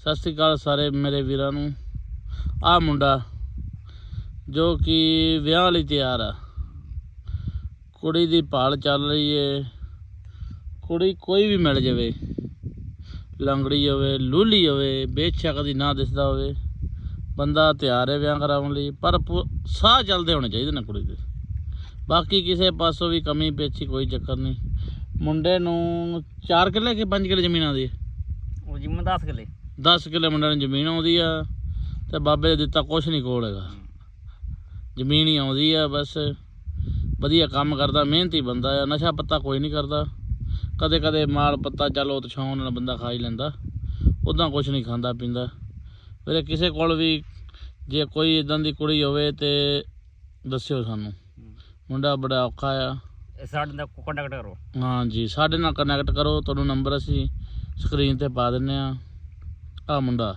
ਸਤਿ ਸ੍ਰੀ ਅਕਾਲ ਸਾਰੇ ਮੇਰੇ ਵੀਰਾਂ ਨੂੰ। ਆ ਮੁੰਡਾ, ਜੋ ਕਿ ਵਿਆਹ ਲਈ ਤਿਆਰ ਆ। ਕੁੜੀ ਦੀ ਭਾਲ ਚੱਲ ਰਹੀ ਏ। ਕੁੜੀ ਕੋਈ ਵੀ ਮਿਲ ਜਾਵੇ। ਲੰਗੜੀ ਹੋਵੇ, ਲੂਲੀ ਹੋਵੇ, ਬੇਸ਼ੱਕ ਦੀ ਨਾ ਦਿਸਦਾ ਹੋਵੇ। ਬੰਦਾ ਤਿਆਰ ਹੈ ਵਿਆਹ ਕਰਾਉਣ ਲਈ, ਪਰ ਪੁ- ਸਾਹ ਚੱਲਦੇ ਹੋਣੇ ਚਾਹੀਦੇ ਨੇ ਕੁੜੀ ਦੇ। ਬਾਕੀ ਕਿਸੇ ਪਾਸੋਂ ਵੀ ਕਮੀ ਪੇਚੀ ਕੋਈ ਚੱਕਰ ਨਹੀਂ। ਮੁੰਡੇ ਨੂੰ 4 ਕਿੱਲੇ ਕਿ 5 ਕਿੱਲੇ ਜ਼ਮੀਨਾਂ ਆਉਂਦੀ ਹੈ ਉਹ ਜਿੰਮ 10 ਕਿਲੇ। 10 ਕਿੱਲੇ ਮੁੰਡੇ ਨੂੰ ਜ਼ਮੀਨ ਆਉਂਦੀ ਆ ਤੇ ਬਾਬੇ ਨੇ ਦਿੱਤਾ ਕੁਛ ਨਹੀਂ ਕੋਲ ਹੈਗਾ। ਜ਼ਮੀਨ ਹੀ ਆਉਂਦੀ ਆ ਬਸ ਵਧੀਆ ਕੰਮ ਕਰਦਾ ਮਿਹਨਤੀ ਬੰਦਾ ਆ ਨਸ਼ਾ ਪੱਤਾ ਕੋਈ ਨਹੀਂ ਕਰਦਾ। ਕਦੇ ਕਦੇ ਮਾਲ ਪੱਤਾ ਚੱਲ ਤਛਾਉਣ ਨਾਲ ਬੰਦਾ ਖਾ ਹੀ ਲੈਂਦਾ ਉਦਾਂ ਕੁਛ ਨਹੀਂ ਖਾਂਦਾ ਪੀਂਦਾ। ਵੀਰੇ ਕਿਸੇ ਕੋਲ ਵੀ ਜੇ ਕੋਈ ਇਦਾਂ ਦੀ ਕੁੜੀ ਹੋਵੇ ਤੇ ਦੱਸਿਓ ਸਾਨੂੰ। ਮੁੰਡਾ ਬੜਾ ਔਖਾ ਆ। ਸਾਡੇ ਨਾਲ ਕੰਟੈਕਟ ਕਰੋ। ਹਾਂਜੀ ਸਾਡੇ ਨਾਲ ਕਨੈਕਟ ਕਰੋ ਤੁਹਾਨੂੰ ਨੰਬਰ ਅਸੀਂ ਸਕਰੀਨ ਤੇ ਪਾ ਦਿੰਨੇ ਆ। ਆ ਮੁੰਡਾ